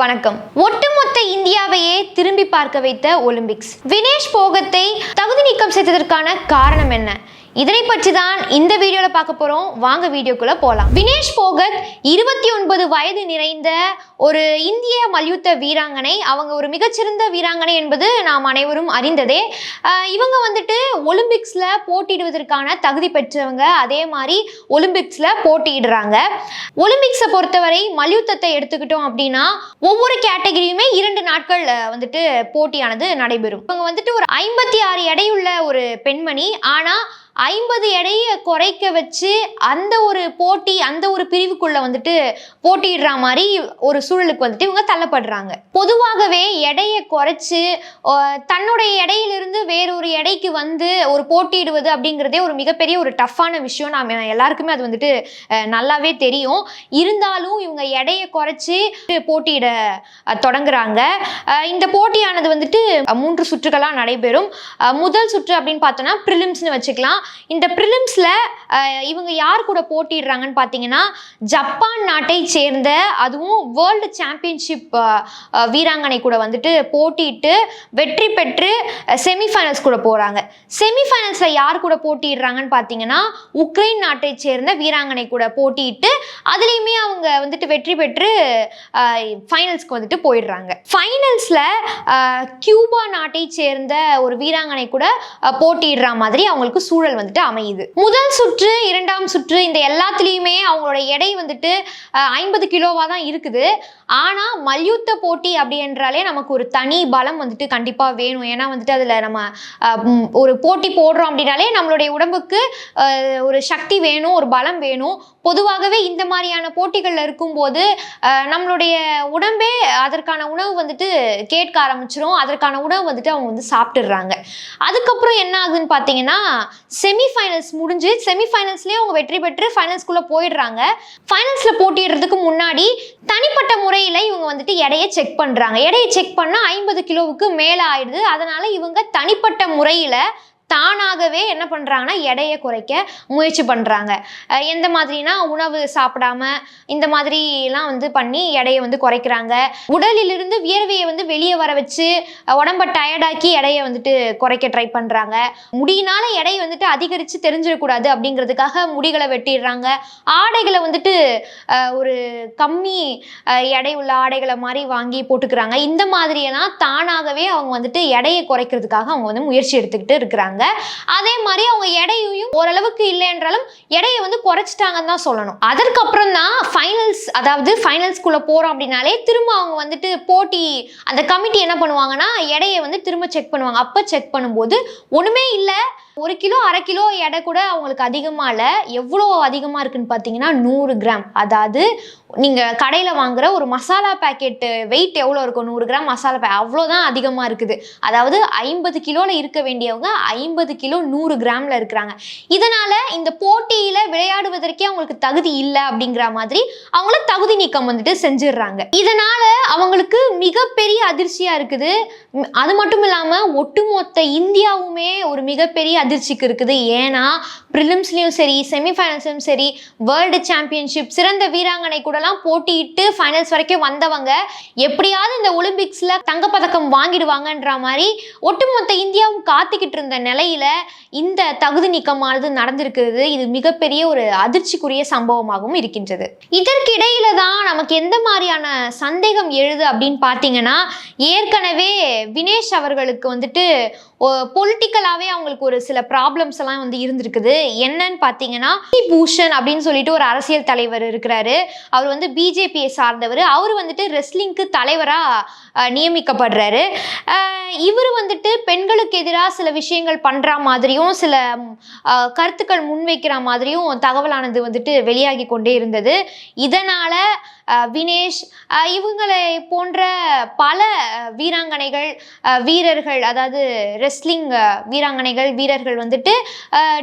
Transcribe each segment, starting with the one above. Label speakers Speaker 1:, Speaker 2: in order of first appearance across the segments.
Speaker 1: வணக்கம். ஒட்டுமொத்த இந்தியாவையே திரும்பி பார்க்க வைத்த ஒலிம்பிக்ஸ் வினேஷ் போகத்தை தகுதி நீக்கம் செய்ததற்கான காரணம் என்ன? இதனை பற்றி தான் இந்த வீடியோல பார்க்க போறோம். வாங்க வீடியோக்குள்ள போலாம். வினேஷ் போகத் இருபத்தி ஒன்பது வயது நிறைந்த ஒரு இந்திய மல்யுத்த வீராங்கனை அவங்க ஒரு மிகச்சிறந்த வீராங்கனை என்பது நாம் அனைவரும் அறிந்ததே. இவங்க வந்துட்டு ஒலிம்பிக்ஸ்ல போட்டியிடுவதற்கான தகுதி பெற்றவங்க. அதே மாதிரி ஒலிம்பிக்ஸ்ல போட்டியிடுறாங்க. ஒலிம்பிக்ஸை பொறுத்தவரை மல்யுத்தத்தை எடுத்துக்கிட்டோம் அப்படின்னா ஒவ்வொரு கேட்டகரியுமே இரண்டு நாட்கள் வந்துட்டு போட்டியானது நடைபெறும். இவங்க வந்துட்டு ஒரு ஐம்பத்தி ஆறு எடையுள்ள ஒரு பெண்மணி. ஆனா ஐம்பது எடையை குறைக்க வச்சு அந்த ஒரு போட்டி அந்த ஒரு பிரிவுக்குள்ளே வந்துட்டு போட்டியிடுற மாதிரி ஒரு சூழலுக்கு வந்துட்டு இவங்க தள்ளப்படுறாங்க. பொதுவாகவே எடையை குறைச்சி தன்னுடைய எடையிலிருந்து வேறொரு எடைக்கு வந்து ஒரு போட்டியிடுவது அப்படிங்கிறதே ஒரு மிகப்பெரிய ஒரு டஃப்பான விஷயம் நாம எல்லாருக்குமே அது வந்துட்டு நல்லாவே தெரியும். இருந்தாலும் இவங்க எடையை குறைச்சி போட்டியிட தொடங்குறாங்க. இந்த போட்டியானது வந்துட்டு மூன்று சுற்றுகளாக நடைபெறும். முதல் சுற்று அப்படின்னு பார்த்தோன்னா ப்ரிலிம்ஸ்னு வச்சுக்கலாம். இந்த ப்ரிலிம்ஸில் இவங்க யார் கூட போட்டிடுறாங்கன்னு பார்த்தீங்கன்னா ஜப்பான் நாட்டை சேர்ந்த அதுவும் வேர்ல்டு சாம்பியன்ஷிப் வீராங்கனை கூட வந்துட்டு போட்டியிட்டு வெற்றி பெற்று செமிஃபைனல்ஸ் கூட போகிறாங்க செமிஃபைனல்ஸில் யார் கூட போட்டிடுறாங்கன்னு பார்த்தீங்கன்னா உக்ரைன் நாட்டை சேர்ந்த வீராங்கனை கூட போட்டியிட்டு அதுலேயுமே அவங்க வந்துட்டு வெற்றி பெற்று ஃபைனல்ஸ்க்கு வந்துட்டு போயிடுறாங்க. ஃபைனல்ஸில் கியூபா நாட்டை சேர்ந்த ஒரு வீராங்கனை கூட போட்டிடுற மாதிரி அவங்களுக்கு சூழல் வந்துட்டு அமையுது. முதல் சுற்று இரண்டாம் சுற்று இந்த எல்லாத்துலேயுமே அவங்களோட எடை வந்துட்டு ஐம்பது கிலோவாக தான் இருக்குது. ஆனால் மல்யுத்த போட்டி அப்படின்றாலே நமக்கு ஒரு தனி பலம் வந்துட்டு கண்டிப்பாக வேணும். ஏன்னா வந்துட்டு அதில் நம்ம ஒரு போட்டி போடுறோம் அப்படின்னாலே நம்மளுடைய உடம்புக்கு ஒரு சக்தி வேணும் ஒரு பலம் வேணும். பொதுவாகவே இந்த மாதிரியான போட்டிகளில் இருக்கும்போது நம்மளுடைய உடம்பே அதற்கான உணவு வந்துட்டு கேட்க ஆரம்பிச்சிடும் அதற்கான உணவு வந்துட்டு அவங்க வந்து சாப்பிட்டுடுறாங்க. அதுக்கப்புறம் என்ன ஆகுதுன்னு பார்த்தீங்கன்னா செமிஃபைனல்ஸ் முடிஞ்சு செமிஃபைனல்ஸ்லேயே அவங்க வெற்றி பெற்று ஃபைனல்ஸ்குள்ளே போயிடுறாங்க. ஃபைனல்ஸில் போட்டிடுறதுக்கு முன்னாடி தனிப்பட்ட முறையில் இவங்க வந்துட்டு எடையை செக் பண்ணுறாங்க எடையை செக் பண்ணால் ஐம்பது கிலோவுக்கு மேலே ஆயிடுது. அதனால் இவங்க தனிப்பட்ட முறையில் தானாகவே என்ன பண்ணுறாங்கன்னா எடையை குறைக்க முயற்சி பண்ணுறாங்க எந்த மாதிரினா உணவு சாப்பிடாம இந்த மாதிரிலாம் வந்து பண்ணி எடையை வந்து குறைக்கிறாங்க. உடலிலிருந்து வியர்வையை வந்து வெளியே வர வச்சு உடம்ப டயர்டாக்கி எடையை வந்துட்டு குறைக்க ட்ரை பண்ணுறாங்க முடியினால எடை வந்துட்டு அதிகரித்து தெரிஞ்சிடக்கூடாது அப்படிங்கிறதுக்காக முடிகளை வெட்டிடுறாங்க. ஆடைகளை வந்துட்டு ஒரு கம்மி எடை உள்ள ஆடைகளை மாதிரி வாங்கி போட்டுக்கிறாங்க. இந்த மாதிரியெல்லாம் தானாகவே அவங்க வந்துட்டு எடையை குறைக்கிறதுக்காக அவங்க வந்து முயற்சி எடுத்துக்கிட்டு இருக்கிறாங்க. அதே மாதிரி அவங்க எடையையும் ஓரளவுக்கு இல்லை என்றாலும் எடையை வந்து குறைச்சிட்டாங்கன்னு தான் சொல்லணும். அதற்கப்புறம் தான் ஃபைனல்ஸ் அதாவது ஃபைனல்ஸ்குள்ளே போகிறோம் அப்படின்னாலே திரும்ப அவங்க வந்துட்டு போட்டி அந்த கமிட்டி என்ன பண்ணுவாங்கன்னா எடையை வந்து திரும்ப செக் பண்ணுவாங்க. அப்போ செக் பண்ணும்போது ஒன்றுமே இல்லை. ஒரு கிலோ அரை கிலோ எடை கூட அவங்களுக்கு அதிகமாக இல்லை. எவ்வளோ அதிகமாக இருக்குன்னு பார்த்தீங்கன்னா நூறு கிராம். அதாவது நீங்கள் கடையில் வாங்குற ஒரு மசாலா பேக்கெட்டு வெயிட் எவ்வளோ இருக்கும் நூறு கிராம் மசாலா பே அவ்வளோதான் அதிகமாக இருக்குது. அதாவது ஐம்பது கிலோவில் இருக்க வேண்டியவங்க ஐம்பது கிலோ நூறு கிராமில் இருக்கிறாங்க. இதனால் இந்த போட்டியில் விளையாடுவதற்கே அவங்களுக்கு தகுதி இல்லை அப்படிங்கிற மாதிரி அவங்கள தகுதி நீக்கம் வந்துட்டு செஞ்சிடுறாங்க. இதனால் அவங்களுக்கு மிகப்பெரிய அதிர்ச்சியாக இருக்குது. அது மட்டும் இல்லாமல் ஒட்டுமொத்த இந்தியாவுமே ஒரு மிகப்பெரிய அதிர்ச்சிக்கு இருக்குது. ஏன்னா ப்ரிலிம்ஸ்லையும் சரி செமிஃபைனல்ஸ்லையும் சரி வேர்ல்டு சாம்பியன்ஷிப் சிறந்த வீராங்கனை கூடலாம் போட்டியிட்டு ஃபைனல்ஸ் வரைக்கும் வந்தவங்க எப்படியாவது இந்த ஒலிம்பிக்ஸில் தங்கப்பதக்கம் வாங்கிடுவாங்கன்ற மாதிரி ஒட்டுமொத்த இந்தியாவும் காத்துக்கிட்டு இருந்த நிலையில இந்த தகுதி நீக்கமானது நடந்திருக்கிறது. இது மிகப்பெரிய ஒரு அதிர்ச்சிக்குரிய சம்பவமாகவும் இருக்கின்றது. இதற்கிடையில தான் நமக்கு எந்த மாதிரியான சந்தேகம் எழுது அப்படின்னு பார்த்தீங்கன்னா ஏற்கனவே வினேஷ் அவர்களுக்கு வந்துட்டு பொலிட்டிக்கலாகவே அவங்களுக்கு ஒரு சில ப்ராப்ளம்ஸ் எல்லாம் வந்து இருந்திருக்குது. என்னன்னு பார்த்தீங்கன்னா பூஷன் அப்படின்னு சொல்லிட்டு ஒரு அரசியல் தலைவர் இருக்கிறாரு. அவர் வந்து பிஜேபியை சார்ந்தவர். அவர் வந்துட்டு ரெஸ்லிங்க்கு தலைவராக நியமிக்கப்படுறாரு. இவர் வந்துட்டு பெண்களுக்கு எதிராக சில விஷயங்கள் பண்ணுற மாதிரியும் சில கருத்துக்கள் முன்வைக்கிற மாதிரியும் தகவலானது வந்துட்டு வெளியாகி கொண்டே இருந்தது. இதனால் வினேஷ் இவங்களை போன்ற பல வீராங்கனைகள் வீரர்கள் அதாவது ரெஸ்லிங் வீராங்கனைகள் வீரர்கள் வந்துட்டு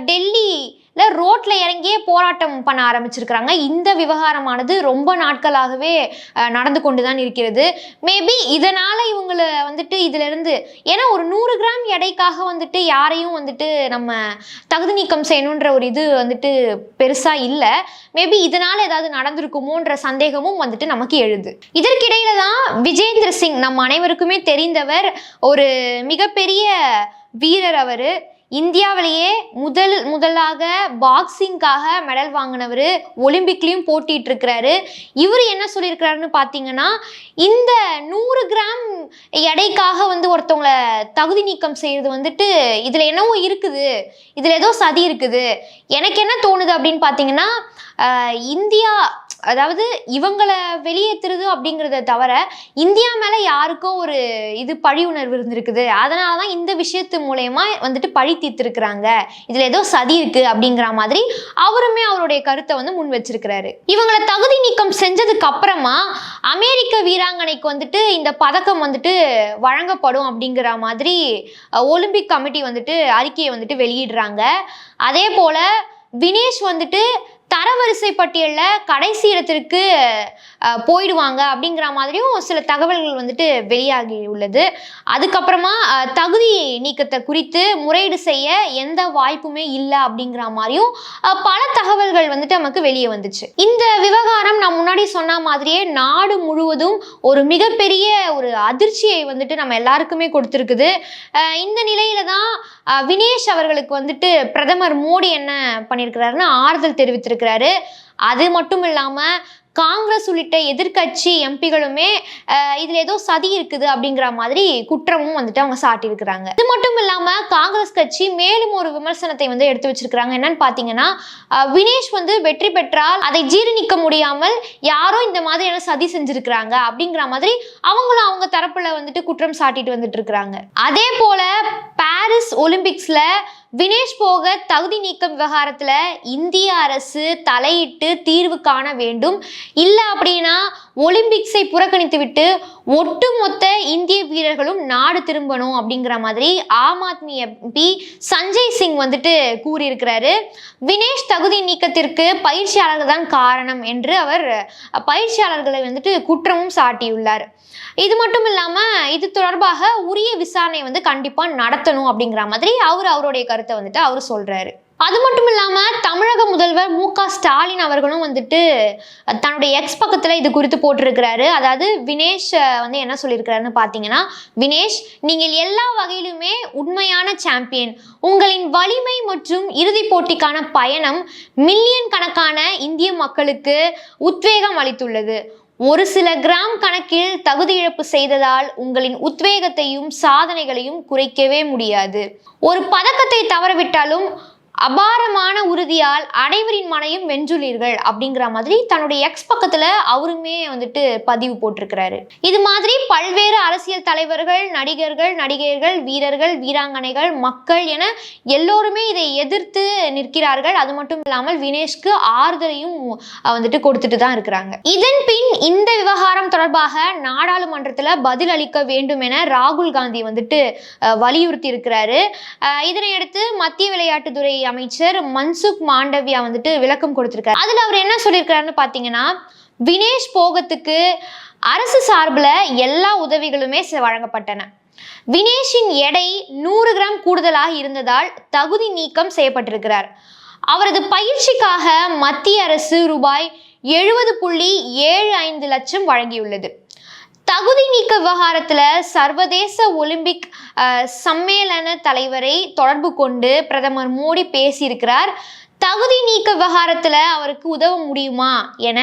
Speaker 1: டெல்லி இல்லை ரோட்ல இறங்கியே போராட்டம் பண்ண ஆரம்பிச்சிருக்கிறாங்க. இந்த விவகாரமானது ரொம்ப நாட்களாகவே நடந்து கொண்டு தான் இருக்கிறது. மேபி இதனால இவங்களை வந்துட்டு இதுல இருந்து ஏன்னா ஒரு நூறு கிராம் எடைக்காக வந்துட்டு யாரையும் வந்துட்டு நம்ம தகுதி நீக்கம் செய்யணுன்ற ஒரு இது வந்துட்டு பெருசா இல்லை. மேபி இதனால ஏதாவது நடந்திருக்குமோன்ற சந்தேகமும் வந்துட்டு நமக்கு எழுது. இதற்கிடையில தான் விஜேந்திர சிங் நம்ம அனைவருக்குமே தெரிந்தவர் ஒரு மிகப்பெரிய வீரர் அவர். இந்தியாவிலேயே முதல் முதலாக பாக்ஸிங்காக மெடல் வாங்கினவர் ஒலிம்பிக்லேயும் போட்டிட்டு இருக்கிறாரு இவர் என்ன சொல்லியிருக்கிறாருன்னு பார்த்தீங்கன்னா இந்த நூறு கிராம் எடைக்காக வந்து ஒருத்தவங்கள தகுதி நீக்கம் செய்கிறது வந்துட்டு இதில் என்னவோ இருக்குது. இதில் ஏதோ சதி இருக்குது. எனக்கு என்ன தோணுது அப்படின்னு பார்த்தீங்கன்னா இந்தியா அதாவது இவங்களை வெளியேற்றுறது அப்படிங்கிறத தவிர இந்தியா மேலே யாருக்கோ ஒரு இது பழி உணர்வு இருந்திருக்குது. அதனால தான் இந்த விஷயத்து மூலயமா வந்துட்டு பழி தீர்த்துருக்குறாங்க. இதில் ஏதோ சதி இருக்கு அப்படிங்கிற மாதிரி அவருமே அவருடைய கருத்தை வந்து முன் வச்சிருக்கிறாரு. இவங்களை தகுதி நீக்கம் செஞ்சதுக்கு அப்புறமா அமெரிக்க வீராங்கனைக்கு வந்துட்டு இந்த பதக்கம் வந்துட்டு வழங்கப்படும் அப்படிங்கிற மாதிரி ஒலிம்பிக் கமிட்டி வந்துட்டு அறிக்கையை வந்துட்டு வெளியிடுறாங்க. அதே போல வினேஷ் வந்துட்டு தரவரிசை பட்டியலில் கடைசி இடத்திற்கு போயிடுவாங்க அப்படிங்கிற மாதிரியும் சில தகவல்கள் வந்துட்டு வெளியாகி உள்ளது. அதுக்கப்புறமா தகுதி நீக்கத்தை குறித்து முறையீடு செய்ய எந்த வாய்ப்புமே இல்லை அப்படிங்கிற மாதிரியும் பல தகவல்கள் வந்துட்டு நமக்கு வெளியே வந்துச்சு. இந்த விவகாரம் நான் முன்னாடி சொன்ன மாதிரியே நாடு முழுவதும் ஒரு மிகப்பெரிய ஒரு அதிர்ச்சியை வந்துட்டு நம்ம எல்லாருக்குமே கொடுத்துருக்குது. இந்த நிலையில தான் வினேஷ் அவர்களுக்கு வந்துட்டு பிரதமர் மோடி என்ன பண்ணியிருக்கிறாருன்னு ஆறுதல் இருக்கிறாரு. அது மட்டும் இல்லாமல் காங்கிரஸ் உள்ளிட்ட எதிர்க்கட்சி எம்பிகளுமே இதில் இதுல ஏதோ சதி இருக்குது அப்படிங்கிற மாதிரி குற்றமும் வந்துட்டு அவங்க சாட்டியிருக்கிறாங்க. இது மட்டும் இல்லாம காங்கிரஸ் கட்சி மேலும் ஒரு விமர்சனத்தை வந்து எடுத்து வச்சிருக்கிறாங்க. என்னன்னு பாத்தீங்கன்னா வினேஷ் வந்து வெற்றி பெற்றால் அதை ஜீரணிக்க முடியாமல் யாரோ இந்த மாதிரியான சதி செஞ்சிருக்கிறாங்க அப்படிங்கிற மாதிரி அவங்களும் அவங்க தரப்புல வந்துட்டு குற்றம் சாட்டிட்டு வந்துட்டு இருக்கிறாங்க. அதே போல பாரிஸ் ஒலிம்பிக்ஸ்ல வினேஷ் போக தகுதி நீக்கம் விவகாரத்தில் இந்திய அரசு தலையிட்டு தீர்வு காண வேண்டும். இல்லை அப்படின்னா ஒலிம்பிக்ஸை புறக்கணித்துவிட்டு ஒட்டுமொத்த இந்திய வீரர்களும் நாடு திரும்பணும் அப்படிங்கிற மாதிரி ஆம் ஆத்மி எம்பி சஞ்சய் சிங் வந்துட்டு கூறியிருக்கிறாரு. வினேஷ் தகுதி நீக்கத்திற்கு பயிற்சியாளர்கள் தான் காரணம் என்று அவர் பயிற்சியாளர்களை வந்துட்டு குற்றமும் சாட்டியுள்ளார். இது மட்டும் இல்லாமல் இது தொடர்பாக உரிய விசாரணை வந்து கண்டிப்பாக நடத்தணும் அப்படிங்கிற மாதிரி அவர் அவருடைய கருத்தை வந்துட்டு அவர் சொல்றாரு. அது மட்டும் இல்லாம தமிழக முதல்வர் மு க ஸ்டாலின் அவர்களும் வந்துட்டு தன்னுடைய எக்ஸ் பக்கத்துல இது குறித்து போட்டிருக்கிறாரு. அதாவது வினேஷ் வந்து என்ன சொல்லியிருக்கிறாருன்னு பார்த்தீங்கன்னா வினேஷ் நீங்கள் எல்லா வகையிலுமே உண்மையான சாம்பியன் உங்களின் வலிமை மற்றும் இறுதிப் போட்டிக்கான பயணம் மில்லியன் கணக்கான இந்திய மக்களுக்கு உத்வேகம் அளித்துள்ளது. ஒரு சில கிராம் கணக்கில் தகுதி இழப்பு செய்ததால் உங்களின் உத்வேகத்தையும் சாதனைகளையும் குறைக்கவே முடியாது. ஒரு பதக்கத்தை தவறவிட்டாலும் அபாரமான உறுதியால் அனைவரின் மனையும் வென்றுள்ளீர்கள் அப்படிங்கிற மாதிரி தன்னுடைய எக்ஸ் பக்கத்துல அவருமே வந்துட்டு பதிவு போட்டிருக்கிறாரு. இது மாதிரி பல்வேறு அரசியல் தலைவர்கள் நடிகர்கள் நடிகையர்கள் வீரர்கள் வீராங்கனைகள் மக்கள் என எல்லோருமே இதை எதிர்த்து நிற்கிறார்கள். அது மட்டும் இல்லாமல் வினேஷ்க்கு ஆறுதலையும் வந்துட்டு கொடுத்துட்டு தான் இருக்கிறாங்க. இதன் பின் இந்த விவகாரம் தொடர்பாக நாடாளுமன்றத்துல பதில் அளிக்க வேண்டும் என ராகுல் காந்தி வந்துட்டு வலியுறுத்தி இருக்கிறாரு. இதனையடுத்து மத்திய விளையாட்டுத்துறை அமைச்சர் மன்சுக் மாண்டவியா வந்துட்டு விளக்கம் கொடுத்திருக்காரு. அதுல அவர் என்ன சொல்லியிருக்காருன்னு பாத்தீங்கன்னா வினேஷ் போகத்துக்கு அரசு சார்பில் எல்லா உதவிகளுமே வழங்கப்பட்டன. வினேஷின் எடை நூறு கிராம் கூடுதலாக இருந்ததால் தகுதி நீக்கம் செய்யப்பட்டிருக்கிறார். அவரது பயிற்சிக்காக மத்திய அரசு ரூபாய் எழுபது புள்ளி ஏழு ஐந்து லட்சம் வழங்கியுள்ளது. தகுதி நீக்க விவகாரத்தில் சர்வதேச ஒலிம்பிக் சம்மேளன தலைவரை தொடர்பு கொண்டு பிரதமர் மோடி பேசியிருக்கிறார். தகுதி நீக்க விவகாரத்தில் அவருக்கு உதவ முடியுமா என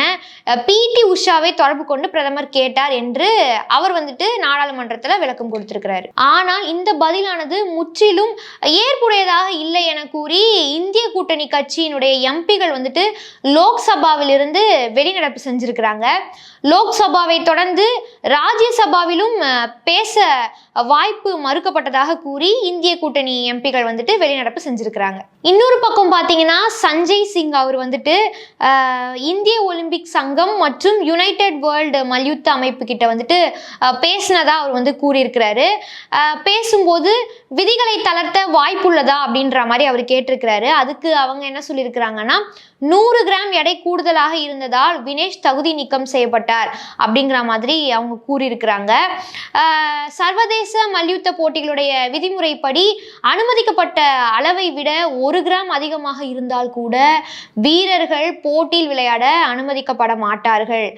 Speaker 1: பிடி உஷாவை தொடர்பு கொண்டு பிரதமர் கேட்டார் என்று அவர் வந்துட்டு நாடாளுமன்றத்தில் விளக்கம் கொடுத்திருக்கிறார். ஆனால் இந்த பதிலானது முற்றிலும் ஏற்புடையதாக இல்லை என கூறி இந்திய கூட்டணி கட்சியினுடைய எம்பிகள் வந்துட்டு லோக்சபாவிலிருந்து வெளிநடப்பு செஞ்சிருக்கிறாங்க. லோக்சபாவை தொடர்ந்து ராஜ்யசபாவிலும் பேச வாய்ப்பு மறுக்கப்பட்டதாக கூறி இந்திய கூட்டணி எம்பிகள் வந்துட்டு வெளிநடப்பு செஞ்சிருக்கிறாங்க. இன்னொரு பக்கம் பார்த்தீங்கன்னா சஞ்சய் சிங் அவர் வந்துட்டு இந்திய ஒலிம்பிக் சங்கம் மற்றும் யுனைடெட் வேர்ல்டு மல்யுத்த அமைப்பு கிட்ட வந்துட்டு பேசினதாக அவர் வந்து கூறியிருக்கிறாரு. பேசும்போது விதிகளை தளர்த்த வாய்ப்புள்ளதா அப்படின்ற மாதிரி அவர் கேட்டிருக்கிறாரு. அதுக்கு அவங்க என்ன சொல்லியிருக்கிறாங்கன்னா நூறு கிராம் எடை கூடுதலாக இருந்ததால் வினேஷ் தகுதி நீக்கம் செய்யப்பட்டார் அப்படிங்கிற மாதிரி அவங்க கூறியிருக்கிறாங்க. சர்வதேச மல்யுத்த போட்டிகளுடைய விதிமுறைப்படி அனுமதிக்கப்பட்ட அளவை விட ஒரு கிராம் அதிகமாக இருந்தால் கூட வீரர்கள் போட்டியில் விளையாட அனுமதிக்கப்பட மாட்டார்கள்.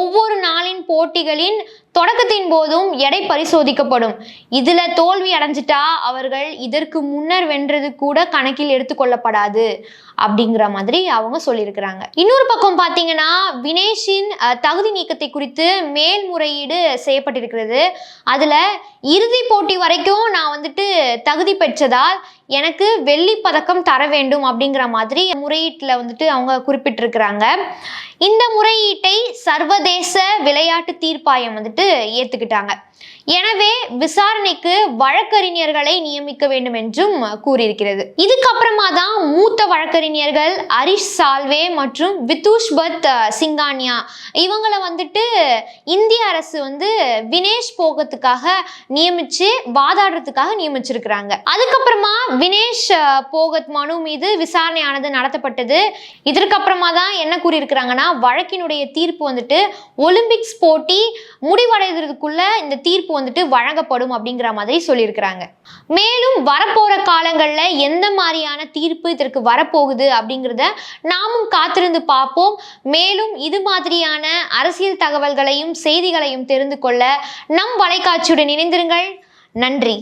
Speaker 1: ஒவ்வொரு நாளின் போட்டிகளின் தொடக்கத்தின் போதும் எடை பரிசோதிக்கப்படும். இதுல தோல்வி அடைஞ்சிட்டா அவர்கள் இதற்கு முன்னர் வென்றது கூட கணக்கில் எடுத்துக்கொள்ளப்படாது அப்படிங்கிற மாதிரி அவங்க சொல்லியிருக்கிறாங்க. இன்னொரு பக்கம் பார்த்தீங்கன்னா வினேஷின் தகுதி நீக்கத்தை குறித்து மேல்முறையீடு செய்யப்பட்டிருக்கிறது. அதுல இறுதி போட்டி வரைக்கும் நான் வந்துட்டு தகுதி பெற்றதால் எனக்கு வெள்ளி பதக்கம் தர வேண்டும் அப்படிங்கிற மாதிரி முறையீட்டில் வந்துட்டு அவங்க குறிப்பிட்டிருக்கிறாங்க. இந்த முறையீட்டை சர்வதேச விளையாட்டு தீர்ப்பாயம் வந்துட்டு ஏற்றுக்கிட்டாங்க எனவே விசாரணைக்கு வழக்கறிஞர்களை நியமிக்க வேண்டும் என்றும் கூறியிருக்கிறது. இதுக்கப்புறமா தான் மூத்த வழக்கறிஞர்கள் ஹரிஷ் சால்வே மற்றும் விதூஷ் பத் சிங்கானியா இவங்களை வந்துட்டு இந்திய அரசு வந்து வினேஷ் போகத்துக்காக நியமிச்சு வாதாடுறதுக்காக நியமிச்சிருக்கிறாங்க. அதுக்கப்புறமா வினேஷ் போகத் மனு மீது விசாரணையானது நடத்தப்பட்டது. இதற்கப்புறமா தான் என்ன கூறியிருக்கிறாங்கன்னா வழக்கினுடைய தீர்ப்பு வந்துட்டு ஒலிம்பிக்ஸ் போட்டி முடிவடைகிறதுக்குள்ள இந்த தீர்ப்பு வந்துட்டு வழங்கப்படும் அப்படிங்கிற மாதிரி சொல்லியிருக்கிறாங்க. மேலும் வரப்போற காலங்களில் எந்த மாதிரியான தீர்ப்பு இதற்கு வரப்போகுது அப்படிங்கிறத நாமும் காத்திருந்து பார்ப்போம். மேலும் இது மாதிரியான அரசியல் தகவல்களையும் செய்திகளையும் தெரிந்து கொள்ள நம் வலைக்காட்சியுடன் இணைந்திருங்கள். நன்றி.